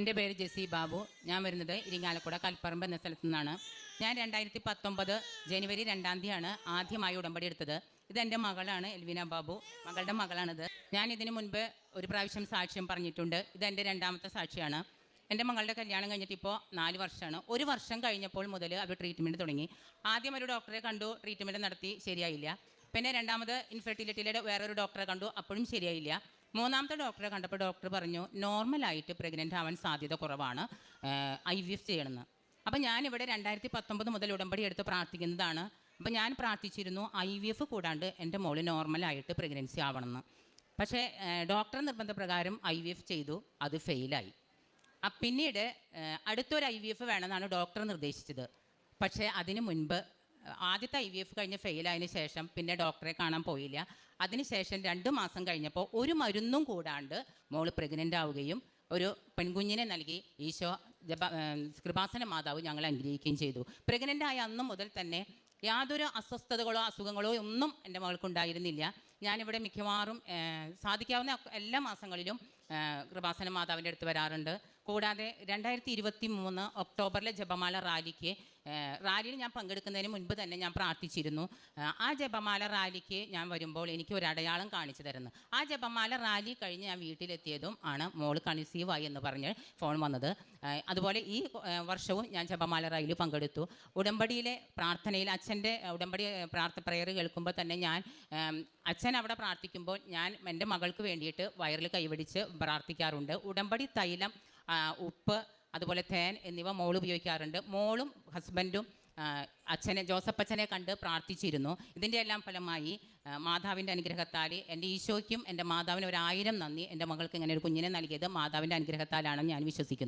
എന്റെ പേര് ജെസി ബാബു. ഞാൻ വരുന്നത് ഇരിങ്ങാലക്കുട കൽപ്പറമ്പ് എന്ന സ്ഥലത്തു നിന്നാണ്. ഞാൻ രണ്ടായിരത്തി പത്തൊമ്പത് ജനുവരി രണ്ടാം തീയതിയാണ് ആദ്യമായി ഉടമ്പടി എടുത്തത്. ഇത് ഇതെന്റെ മകളാണ് എൽവിന ബാബു. മകളുടെ മകളാണിത്. ഞാൻ ഇതിനു മുൻപ് ഒരു പ്രാവശ്യം സാക്ഷ്യം പറഞ്ഞിട്ടുണ്ട്. ഇത് ഇതെന്റെ രണ്ടാമത്തെ സാക്ഷിയാണ്. എന്റെ മകളുടെ കല്യാണം കഴിഞ്ഞിട്ട് ഇപ്പോൾ നാല് വർഷമാണ്. ഒരു വർഷം കഴിഞ്ഞപ്പോൾ മുതൽ അവർ ട്രീറ്റ്മെന്റ് തുടങ്ങി. ആദ്യം ഒരു ഡോക്ടറെ കണ്ടു ട്രീറ്റ്മെന്റ് നടത്തി ശരിയായില്ല. പിന്നെ രണ്ടാമത് ഇൻഫെർട്ടിലിറ്റിയുടെ വേറൊരു ഡോക്ടറെ കണ്ടു അപ്പോഴും ശരിയായില്ല. മൂന്നാമത്തെ ഡോക്ടറെ കണ്ടപ്പോൾ ഡോക്ടർ പറഞ്ഞു നോർമലായിട്ട് പ്രഗ്നന്റ് ആവാൻ സാധ്യത കുറവാണ് ഐ വി എഫ് ചെയ്യണമെന്ന്. അപ്പോൾ ഞാനിവിടെ രണ്ടായിരത്തി പത്തൊമ്പത് മുതൽ ഉടമ്പടി എടുത്ത് പ്രാർത്ഥിക്കുന്നതാണ്. അപ്പോൾ ഞാൻ പ്രാർത്ഥിച്ചിരുന്നു ഐ വി എഫ് കൂടാണ്ട് എന്റെ മോൾ നോർമലായിട്ട് പ്രഗ്നൻസി ആവണമെന്ന്. പക്ഷേ ഡോക്ടർ നിർബന്ധപ്രകാരം ഐ വി എഫ് ചെയ്തു അത് ഫെയിലായി പിന്നീട് അടുത്തൊരു ഐ വി എഫ് വേണമെന്നാണ് ഡോക്ടർ നിർദ്ദേശിച്ചത്. പക്ഷേ അതിന് മുൻപ് ആദ്യത്തെ ഐ വി എഫ് കഴിഞ്ഞ് ഫെയിലായതിനു ശേഷം പിന്നെ ഡോക്ടറെ കാണാൻ പോയില്ല. അതിനുശേഷം രണ്ട് മാസം കഴിഞ്ഞപ്പോൾ ഒരു മരുന്നും കൂടാണ്ട് മോൾ പ്രഗ്നന്റ് ആവുകയും ഒരു പെൺകുഞ്ഞിനെ നൽകി ഈശോ ജപ കൃപാസന മാതാവ് ഞങ്ങൾ അനുഗ്രഹിക്കുകയും ചെയ്തു. പ്രഗ്നന്റ് ആയ അന്ന് മുതൽ തന്നെ യാതൊരു അസ്വസ്ഥതകളോ അസുഖങ്ങളോ ഒന്നും എന്റെ മകൾക്കുണ്ടായിരുന്നില്ല. ഞാനിവിടെ മിക്കവാറും സാധിക്കാവുന്ന എല്ലാ മാസങ്ങളിലും കൃപാസന മാതാവിന്റെ അടുത്ത് വരാറുണ്ട്. കൂടാതെ രണ്ടായിരത്തി ഇരുപത്തി മൂന്ന് ഒക്ടോബറിലെ ജപമാല റാലിക്ക് റാലിയിൽ ഞാൻ പങ്കെടുക്കുന്നതിന് മുൻപ് തന്നെ ഞാൻ പ്രാർത്ഥിച്ചിരുന്നു. ആ ജപമാല റാലിക്ക് ഞാൻ വരുമ്പോൾ എനിക്ക് ഒരു അടയാളം കാണിച്ചു തരുന്നു. ആ ജപമാല റാലി കഴിഞ്ഞ് ഞാൻ വീട്ടിലെത്തിയതും ആണ് മോൾ കൺസീവായി എന്ന് പറഞ്ഞ് ഫോൺ വന്നത്. അതുപോലെ ഈ വർഷവും ഞാൻ ജപമാല റാലിയിൽ പങ്കെടുത്തു. ഉടമ്പടിയിലെ പ്രാർത്ഥനയിൽ അച്ഛന്റെ ഉടമ്പടി പ്രാർത്ഥ പ്രയർ കേൾക്കുമ്പോൾ തന്നെ ഞാൻ ഏം, അവിടെ പ്രാർത്ഥിക്കുമ്പോൾ ഞാൻ എന്റെ മകൾക്ക് വേണ്ടിയിട്ട് വയറിൽ കൈവടിച്ച് പ്രാർത്ഥിക്കാറുണ്ട്. ഉടമ്പടി തൈലം ഉപ്പ് അതുപോലെ തേൻ എന്നിവ മോൾ ഉപയോഗിക്കാറുണ്ട്. മോളും ഹസ്ബൻഡും അച്ഛനെ ജോസഫ് അച്ഛനെ കണ്ട് പ്രാർത്ഥിച്ചിരുന്നു. ഇതിന്റെ എല്ലാം ഫലമായി മാതാവിന്റെ അനുഗ്രഹത്താൽ എന്റെ ഈശോയ്ക്കും എന്റെ മാതാവിന് ഒരു ആയിരം നന്ദി എന്റെ മകൾക്ക് ഇങ്ങനെ ഒരു കുഞ്ഞിനെ നൽകിയത് മാതാവിന്റെ അനുഗ്രഹത്താലാണ് ഞാൻ വിശ്വസിക്കുന്നു.